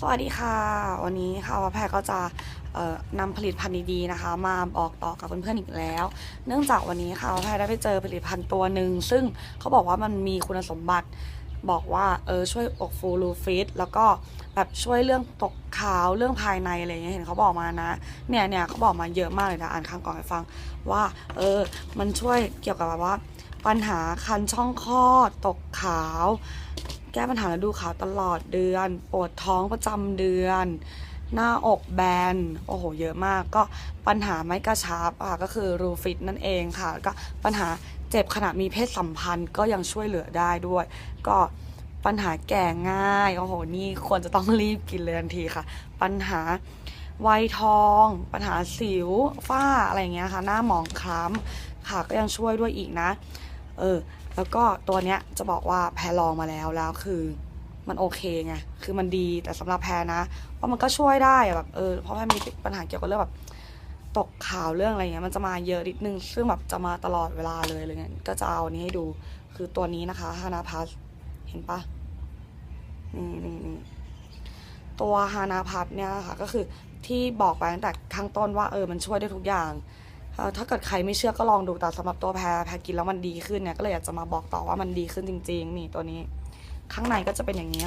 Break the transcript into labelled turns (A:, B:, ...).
A: สวัสดีค่ะ วันนี้ค่ะว่าแพรก็จะนำผลิตภัณฑ์ดีๆนะคะ มาบอกต่อกับเพื่อนๆอีกแล้ว เนื่องจากวันนี้ค่ะว่าแพรได้ไปเจอผลิตภัณฑ์ตัวหนึ่งซึ่งเขาบอกว่ามันมีคุณสมบัติบอกว่าเออช่วยอกฟูรูฟิตแล้วก็แบบช่วยเรื่องตกขาวเรื่องภายในอะไรอย่างเงี้ยเห็นเขาบอกมานะ เนี่ยเนี่ยเขาบอกมาเยอะมากเลยนะอ่านข้างก่อนให้ฟังว่าเออมันช่วยเกี่ยวกับแบบว่า ปัญหาคันช่องคลอดตกขาว แก้ปัญหาฤดูขาวตลอดเดือน ปวดท้องประจำเดือน หน้าอกแบน โอ้โห เยอะมาก ก็ปัญหาไม่กระชับอะก็คือรูฟิตนั่นเองค่ะแล้วก็ปัญหาเจ็บขณะมีเพศสัมพันธ์ก็ยังช่วยเหลือได้ด้วย ก็ปัญหาแก่ง่าย โอ้โห นี่ควรจะต้องรีบกินเลยทันทีค่ะ ปัญหาวัยทอง ปัญหาสิว ฝ้า อะไรอย่างเงี้ยค่ะ หน้าหมองคล้ำค่ะ ก็ยังช่วยด้วยอีกนะ เออ แล้วก็ตัวเนี้ยจะบอกว่าแพรลองมาแล้วแล้วคือมันโอเคไง คือมันดีแต่สำหรับแพรนะเพรามันก็ช่วยได้แบบเออเพราะแพรมีปัญหาเกี่ยวกับเรื่องแบบตกข่าวเรื่องอะไรเงี้ยมันจะมาเยอะนิดนึง ซึ่งแบบจะมาตลอดเวลาเลยอะไรเงี้ยก็จะเอาอันนี้ให้ดูคือตัวนี้นะคะฮานาพัสเห็นปะนี่นี่นี่ตัวฮานาพัสเนี่ยค่ะก็คือที่บอกไปตั้งแต่ข้างต้นว่าเออมันช่วยได้ทุกอย่าง ถ้าเกิดใครไม่เชื่อก็ลองดูแต่สำหรับตัวแพรแพรกินแล้วมันดีขึ้นเนี่ยก็เลยอยากจะมาบอกต่อว่ามันดีขึ้นจริงๆนี่ตัวนี้ ข้างในก็จะเป็นอย่างนี้ค่ะ